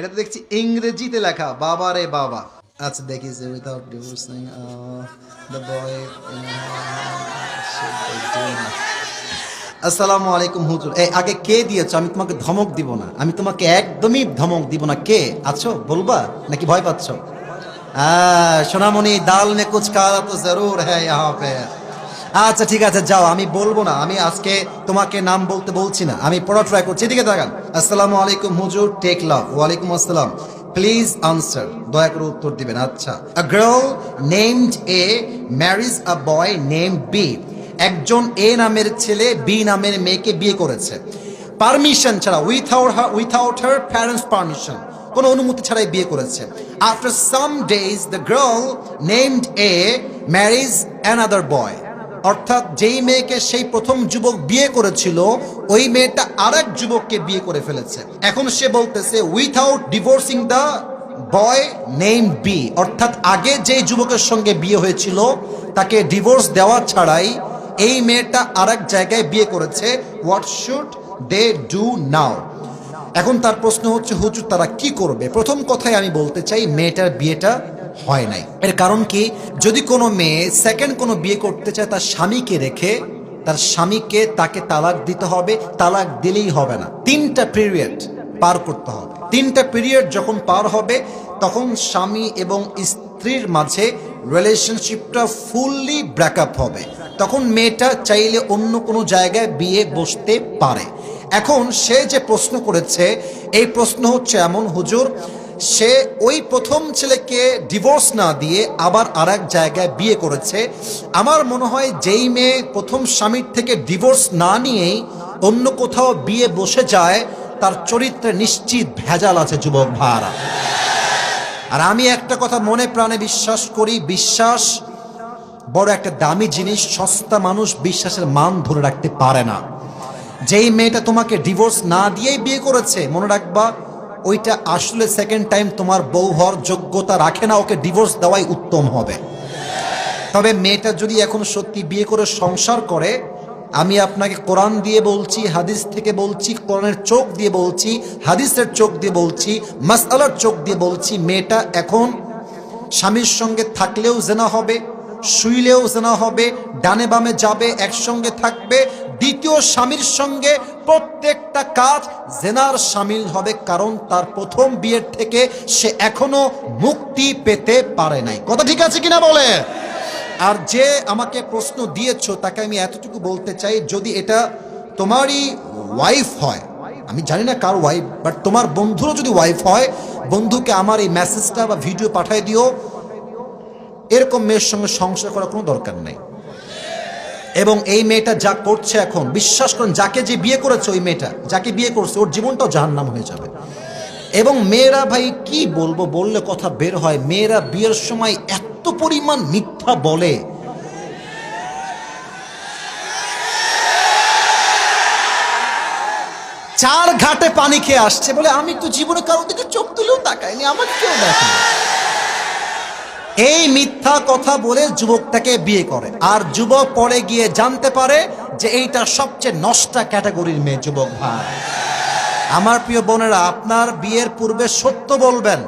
এটা তো দেখছি ইংরেজিতে লেখা, বাবা রে বাবা। আচ্ছা দেখি যে উইদাউট ডিভোর্সিং দ্য বয় আসসালামু আলাইকুম হুজুর। এই, আগে কে দিয়েছ? আমি তোমাকে ধমক দিব না। আমি তোমাকে একদমই ধমক দিব না। কে? আছো? বলবা? নাকি ভয় পাচ্ছ? সোনামণি দাল নে কুচ কারা তো জরুর হ্যাঁ ইহা পে। আচ্ছা ঠিক আছে, যাও, আমি বলব না, আমি আজকে তোমাকে নাম বলতে বলছি না, আমি পড়া ট্রাই করছি, এদিকে তাকান। আসসালামু আলাইকুম, হুজুর টেক লাভ ওয়ালাইকুম আসসালাম। প্লিজ আনসার দয়া করে উত্তর দিবেন আচ্ছা। A girl named A marriage a boy name B একজন এ নামের ছেলে বি নামের মেয়েকে বিয়ে করেছে। পারমিশন ছাড়া without without her parents permission কোনো অনুমতি ছাড়াই বিয়ে করেছে। After some days the girl named A marriage another boy অর্থাৎ যেই মেয়েকে সেই প্রথম যুবক বিয়ে করেছিল, ওই মেয়েটা আরেক যুবককে বিয়ে করে ফেলেছে। এখন সে বলতেছে without divorcing the boy name B অর্থাৎ আগে যে যুবকের সঙ্গে বিয়ে হয়েছিল, তাকে ডিভোর্স দেওয়া ছাড়াই এই মেয়েটা আরেক জায়গায় বিয়ে করেছে। What should they do now এখন তার প্রশ্ন হচ্ছে, হুজুর, তারা কি করবে? প্রথম কথাই আমি বলতে চাই, মেয়েটার বিয়েটা হয় নাই। এর কারণ কি? যদি কোনো মেয়ে সেকেন্ড কোনো বিয়ে করতে চায়, তার স্বামীকে রেখে, তার স্বামীকে তাকে তালাক দিতে হবে, তালাক দিলেই হবে না। তিনটা পিরিয়ড পার করতে হবে। তিনটা পিরিয়ড যখন পার হবে, তখন স্বামী এবং স্ত্রীর মাঝে রিলেশনশিপটা ফুললি ব্রেকআপ হবে। তখন মেয়েটা চাইলে অন্য কোনো জায়গায় বিয়ে বসতে পারে। এখন সে যে প্রশ্ন করেছে, এই প্রশ্ন হচ্ছে এমন, হুজুর সে ওই প্রথম ছেলেকে ডিভোর্স না দিয়ে আবার আর এক জায়গায় বিয়ে করেছে। আমার মনে হয় যেই মেয়ে প্রথম স্বামীর থেকে ডিভোর্স না নিয়েই অন্য কোথাও বিয়ে বসে যায়, তার চরিত্রে নিশ্চিত ভেজাল আছে, যুবক ভাড়া আর আমি একটা কথা মনে প্রাণে বিশ্বাস করি, বিশ্বাস বড় একটা দামি জিনিস, সস্তা মানুষ বিশ্বাসের মান ধরে রাখতে পারে না। যেই মেয়েটা তোমাকে ডিভোর্স না দিয়েই বিয়ে করেছে, মনে রাখবা ওইটা আসলে সেকেন্ড টাইম তোমার বউ হওয়ার যোগ্যতা রাখে না, ওকে ডিভোর্স দেওয়াই উত্তম হবে। তবে মেয়েটা যদি এখন সত্যি বিয়ে করে সংসার করে, আমি আপনাকে কোরআন দিয়ে বলছি, হাদিস থেকে বলছি, কোরআনের চোখ দিয়ে বলছি, হাদিসের চোখ দিয়ে বলছি মাসালার চোখ দিয়ে বলছি, মেয়েটা এখন স্বামীর সঙ্গে থাকলেও জেনা হবে শুইলেও জেনা হবে, ডানে বামে যাবে, একসঙ্গে থাকবে। দ্বিতীয় স্বামীর সঙ্গে প্রত্যেকটা কাজ জেনার সামিল হবে, কারণ তার প্রথম বিয়ের থেকে সে এখনও মুক্তি পেতে পারে নাই। কথা ঠিক আছে কিনা বলে? আর যে আমাকে প্রশ্ন দিয়েছ, তাকে আমি এতটুকু বলতে চাই, যদি এটা তোমারই ওয়াইফ হয়, আমি জানি না কার ওয়াইফ বাট তোমার বন্ধুরও যদি ওয়াইফ হয়, বন্ধুকে আমার এই মেসেজটা বা ভিডিও পাঠিয়ে দিও। এরকম মেয়ের সঙ্গে সংসার করার কোনো দরকার নেই। এবং এই মেয়েটা যা করছে এখন, বিশ্বাস করেন, যাকে যে বিয়ে করেছে ওই মেয়েটা, যাকে বিয়ে করছে, ওর জীবনটাও জাহান্নাম হয়ে যাবে। এবং মেয়েরা ভাই, কি বলব, বললে কথা বের হয়, মেয়েরা বিয়ের সময় এত পরিমাণ মিথ্যা বলে। চার ঘাটে পানি খেয়ে আসছে বলে, আমি তো জীবনে কারোর দিকে চোখ তুলেও তাকাইনি, আমাকে কেউ দেখে এই মিথ্যা কথা বলে যুবকটাকে বিয়ে করে। আর যুবক পরে গিয়ে জানতে পারে যে এইটা সবচেয়ে নষ্টা ক্যাটাগরির মেয়ে যুবক ভাই। আমার প্রিয় বোনেরা, আপনার বিয়ের পূর্বে সত্য বলবেন,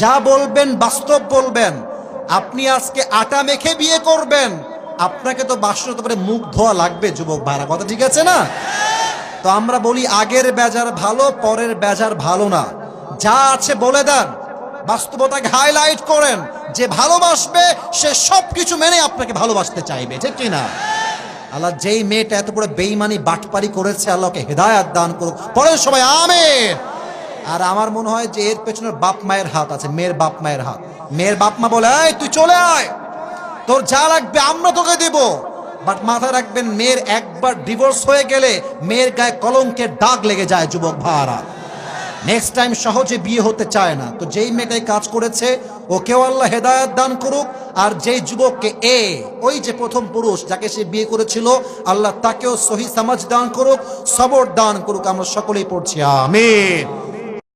যা বলবেন বাস্তব বলবেন। আপনি আজকে আটা মেখে বিয়ে করবেন। আপনাকে তো বাস্তব করে মুখ ধোয়া লাগবে যুবক ভাইরা, কথা ঠিক আছে না? তো আমরা বলি আগের বেজার ভালো, পরের বেজার ভালো না। যা আছে বলে দেন। বাস্তবতাকে হাইলাইট করেন। যে ভালোবাসবে, সে সব কিছু মেনে আপনাকে ভালোবাসতে চাইবে, ঠিক কি না আল্লাহ যেই মেয়েটা এত বড় বেইমানি বাটপারি করেছে, আল্লাহকে হেদায়াত দান করুক। পরে সবাই, আমেন। আর আমার মনে হয় যে এর পেছনে বাপ মায়ের হাত আছে, মেয়ের বাপ মায়ের হাত। মেয়ের বাপ মা বলে, এই, তুই চলে আয়। তোর যা লাগবে, আমরা তোকে দেব। বাট মাথায় রাখবেন, মেয়ের একবার ডিভোর্স হয়ে গেলে, মেয়ের গায়ে কলঙ্কের দাগ লেগে যায়, যুবক ভাড়া নেক্সট টাইম সহজে বিয়ে হতে চায় না। তো যেই মেয়েটাই কাজ করেছে, ওকেও আল্লাহ হেদায়ত দান করুক, আর যেই যুবককে এ, ওই যে প্রথম পুরুষ যাকে সে বিয়ে করেছিল, আল্লাহ তাকেও সহি সমাজ দান করুক, সবর দান করুক। আমরা সকলেই পড়ছি, আমিন।